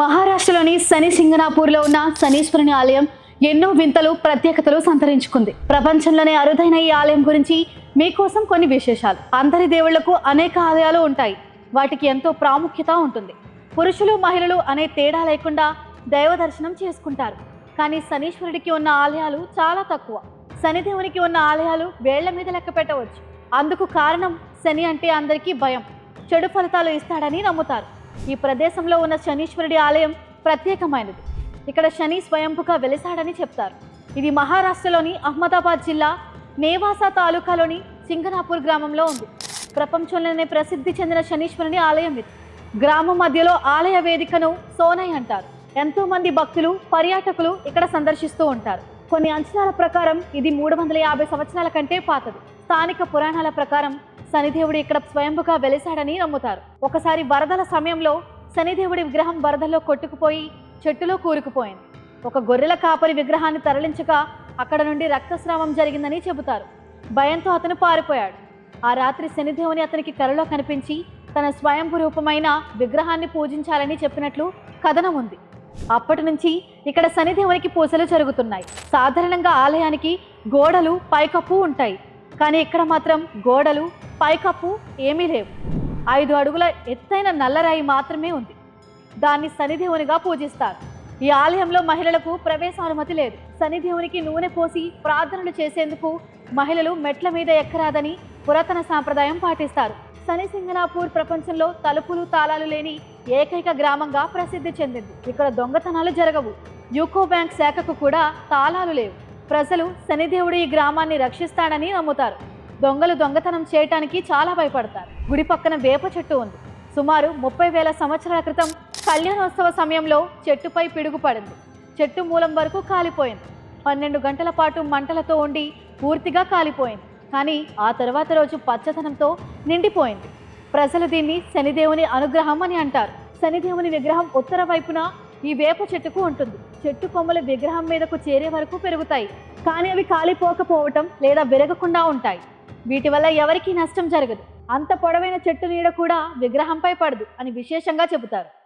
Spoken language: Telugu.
మహారాష్ట్రలోని శని సింగనాపూర్లో ఉన్న శనీశ్వరుని ఆలయం ఎన్నో వింతలు ప్రత్యేకతలు సంతరించుకుంది. ప్రపంచంలోనే అరుదైన ఈ ఆలయం గురించి మీకోసం కొన్ని విశేషాలు. అందరి దేవుళ్ళకు అనేక ఆలయాలు ఉంటాయి. వాటికి ఎంతో ప్రాముఖ్యత ఉంటుంది. పురుషులు మహిళలు అనే తేడా లేకుండా దైవ దర్శనం చేసుకుంటారు. కానీ శనీశ్వరుడికి ఉన్న ఆలయాలు చాలా తక్కువ. శనిదేవునికి ఉన్న ఆలయాలు వేళ్ళ మీద లెక్క పెట్టవచ్చు. అందుకు కారణం శని అంటే అందరికీ భయం. చెడు ఫలితాలు ఇస్తాడని నమ్ముతారు. ఈ ప్రదేశంలో ఉన్న శనీశ్వరుడి ఆలయం ప్రత్యేకమైనది. ఇక్కడ శని స్వయంభుగా వెలిసాడని చెప్తారు. ఇది మహారాష్ట్రలోని అహ్మదాబాద్ జిల్లా నేవాసా తాలూకాలోని సింగనాపూర్ గ్రామంలో ఉంది. ప్రపంచంలోనే ప్రసిద్ధి చెందిన శనీశ్వరుని ఆలయం ఇది. గ్రామం మధ్యలో ఆలయ వేదికను సోనై అంటారు. ఎంతో మంది భక్తులు పర్యాటకులు ఇక్కడ సందర్శిస్తూ ఉంటారు. కొన్ని అంచనాల ప్రకారం ఇది మూడు వందల యాభై సంవత్సరాల కంటే పాతది. స్థానిక పురాణాల ప్రకారం శనిదేవుడు ఇక్కడ స్వయంభుగా వెలిశాడని నమ్ముతారు. ఒకసారి వరదల సమయంలో శనిదేవుడి విగ్రహం వరదల్లో కొట్టుకుపోయి చెట్టులో కూరుకుపోయింది. ఒక గొర్రెల కాపరి విగ్రహాన్ని తరలించగా అక్కడ నుండి రక్తస్రావం జరిగిందని చెబుతారు. భయంతో అతను పారిపోయాడు. ఆ రాత్రి శనిదేవుని అతనికి కలలో కనిపించి తన స్వయంభు రూపమైన విగ్రహాన్ని పూజించాలని చెప్పినట్లు కథనం ఉంది. అప్పటి నుంచి ఇక్కడ శనిదేవునికి పూజలు జరుగుతున్నాయి. సాధారణంగా ఆలయానికి గోడలు పైకప్పు ఉంటాయి. కానీ ఇక్కడ మాత్రం గోడలు పైకప్పు ఏమీ లేవు. ఐదు అడుగుల ఎత్తైన నల్లరాయి మాత్రమే ఉంది. దాన్ని శనిదేవునిగా పూజిస్తారు. ఈ ఆలయంలో మహిళలకు ప్రవేశానుమతి లేదు. శనిదేవునికి నూనె పోసి ప్రార్థనలు చేసేందుకు మహిళలు మెట్ల మీద ఎక్కరాదని పురాతన సాంప్రదాయం పాటిస్తారు. శని సింగనాపూర్ ప్రపంచంలో తలుపులు తాళాలు లేని ఏకైక గ్రామంగా ప్రసిద్ధి చెందింది. ఇక్కడ దొంగతనాలు జరగవు. యూకో బ్యాంక్ శాఖకు కూడా తాళాలు లేవు. ప్రజలు శనిదేవుడు ఈ గ్రామాన్ని రక్షిస్తాడని నమ్ముతారు. దొంగలు దొంగతనం చేయటానికి చాలా భయపడతారు. గుడి పక్కన వేప చెట్టు ఉంది. సుమారు ముప్పై వేల సంవత్సరాల క్రితం కళ్యాణోత్సవ సమయంలో చెట్టుపై పిడుగుపడింది. చెట్టు మూలం వరకు కాలిపోయింది. పన్నెండు గంటల పాటు మంటలతో ఉండి పూర్తిగా కాలిపోయింది. కానీ ఆ తర్వాత రోజు పచ్చదనంతో నిండిపోయింది. ప్రజలు దీన్ని శనిదేవుని అనుగ్రహం అని అంటారు. శనిదేవుని విగ్రహం ఉత్తర వైపున ఈ వేప చెట్టుకు ఉంటుంది. చెట్టు కొమ్మలు విగ్రహం మీదకు చేరే వరకు పెరుగుతాయి. కానీ అవి కాలిపోకపోవటం లేదా విరగకుండా ఉంటాయి. వీటి వల్ల ఎవరికీ నష్టం జరగదు. అంత పొడవైన చెట్టు నీడ కూడా విగ్రహంపై పడదు అని విశేషంగా చెబుతారు.